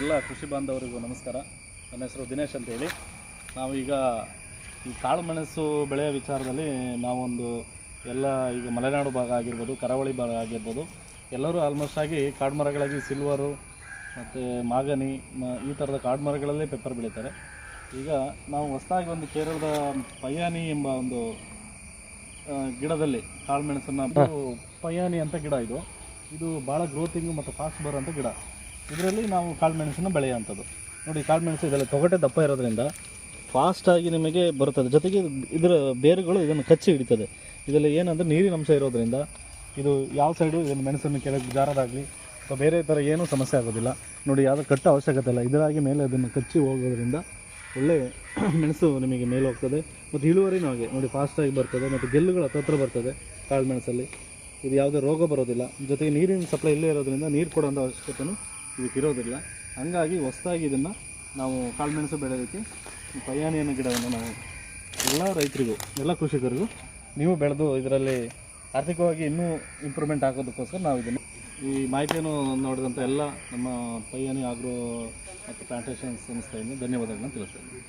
ಎಲ್ಲ ಕೃಷಿ ಬಾಂಧವರಿಗೂ ನಮಸ್ಕಾರ. ನನ್ನ ಹೆಸರು ದಿನೇಶ್ ಅಂತೇಳಿ. ನಾವೀಗ ಈ ಕಾಳುಮೆಣಸು ಬೆಳೆಯ ವಿಚಾರದಲ್ಲಿ ನಾವೊಂದು ಎಲ್ಲ ಈಗ ಮಲೆನಾಡು ಭಾಗ ಆಗಿರ್ಬೋದು, ಕರಾವಳಿ ಭಾಗ ಆಗಿರ್ಬೋದು, ಎಲ್ಲರೂ ಆಲ್ಮೋಸ್ಟ್ ಆಗಿ ಕಾಡು ಮರಗಳಾಗಿ ಸಿಲ್ವರು ಮತ್ತು ಮಾಗನಿ ಈ ಥರದ ಕಾಡು ಮರಗಳಲ್ಲೇ ಪೆಪ್ಪರ್ ಬೆಳೀತಾರೆ. ಈಗ ನಾವು ಹೊಸದಾಗಿ ಒಂದು ಕೇರಳದ ಪಯಾನಿ ಎಂಬ ಒಂದು ಗಿಡದಲ್ಲಿ ಕಾಳುಮೆಣಸನ್ನು ಪಯಾನಿ ಅಂತ ಗಿಡ ಇದು. ಇದು ಭಾಳ ಗ್ರೋತಿಂಗು ಮತ್ತು ಫಾಸ್ಟ್ ಅಂತ ಗಿಡ. ಇದರಲ್ಲಿ ನಾವು ಕಾಳುಮೆಣಸನ್ನು ಬೆಳೆಯುವಂಥದ್ದು. ನೋಡಿ ಕಾಳುಮೆಣಸು ಇದರಲ್ಲಿ ತೊಗಟೆ ದಪ್ಪ ಇರೋದ್ರಿಂದ ಫಾಸ್ಟಾಗಿ ನಿಮಗೆ ಬರುತ್ತದೆ. ಜೊತೆಗೆ ಇದರ ಬೇರುಗಳು ಇದನ್ನು ಕಚ್ಚಿ ಹಿಡಿತದೆ. ಇದರಲ್ಲಿ ಏನಂದರೆ ನೀರಿನ ಅಂಶ ಇರೋದ್ರಿಂದ ಇದು ಯಾವ ಸೈಡು ಇದನ್ನು ಮೆಣಸನ್ನು ಕೆಳಗೆ ಜಾರದಾಗಲಿ ಅಥವಾ ಬೇರೆ ಥರ ಏನೂ ಸಮಸ್ಯೆ ಆಗೋದಿಲ್ಲ. ನೋಡಿ, ಯಾವುದು ಕಟ್ಟೋ ಅವಶ್ಯಕತೆ ಇಲ್ಲ. ಇದರಾಗಿ ಮೇಲೆ ಅದನ್ನು ಕಚ್ಚಿ ಹೋಗೋದ್ರಿಂದ ಒಳ್ಳೆ ಮೆಣಸು ನಿಮಗೆ ಮೇಲೆ ಹೋಗ್ತದೆ. ಮತ್ತು ಇಳುವರಿನೂ ಹಾಗೆ. ನೋಡಿ ಫಾಸ್ಟಾಗಿ ಬರ್ತದೆ. ಮತ್ತು ಗೆಲ್ಲುಗಳು ಹತ್ತತ್ರ ಬರ್ತದೆ ಕಾಳು ಮೆಣಸಲ್ಲಿ. ಇದು ಯಾವುದೇ ರೋಗ ಬರೋದಿಲ್ಲ. ಜೊತೆಗೆ ನೀರಿನ ಸಪ್ಲೈ ಇಲ್ಲೇ ಇರೋದ್ರಿಂದ ನೀರು ಕೊಡೋಂಥ ಅವಶ್ಯಕತೆಯೂ ಇದಕ್ಕೆ ಇರೋದಿಲ್ಲ. ಹಂಗಾಗಿ ಹೊಸದಾಗಿ ಇದನ್ನು ನಾವು ಕಾಳುಮೆಣಸು ಬೆಳೆಯೋದಕ್ಕೆ ಅನ್ನೋ ಗಿಡವನ್ನು ನಾವು ಎಲ್ಲ ರೈತರಿಗೂ, ಎಲ್ಲ ಕೃಷಿಕರಿಗೂ ನೀವು ಬೆಳೆದು ಇದರಲ್ಲಿ ಆರ್ಥಿಕವಾಗಿ ಇನ್ನೂ ಇಂಪ್ರೂವ್ಮೆಂಟ್ ಆಗೋದಕ್ಕೋಸ್ಕರ ನಾವು ಇದನ್ನು ಈ ಮಾಹಿತಿಯನ್ನು ನೋಡಿದಂಥ ಎಲ್ಲ ನಮ್ಮ ಪಯ್ಯಾನಿ ಆಗ್ರೋ ಮತ್ತು ಪ್ಲಾಂಟೇಷನ್ ಸಂಸ್ಥೆಯಿಂದ ಧನ್ಯವಾದಗಳನ್ನು ತಿಳಿಸ್ತೇನೆ.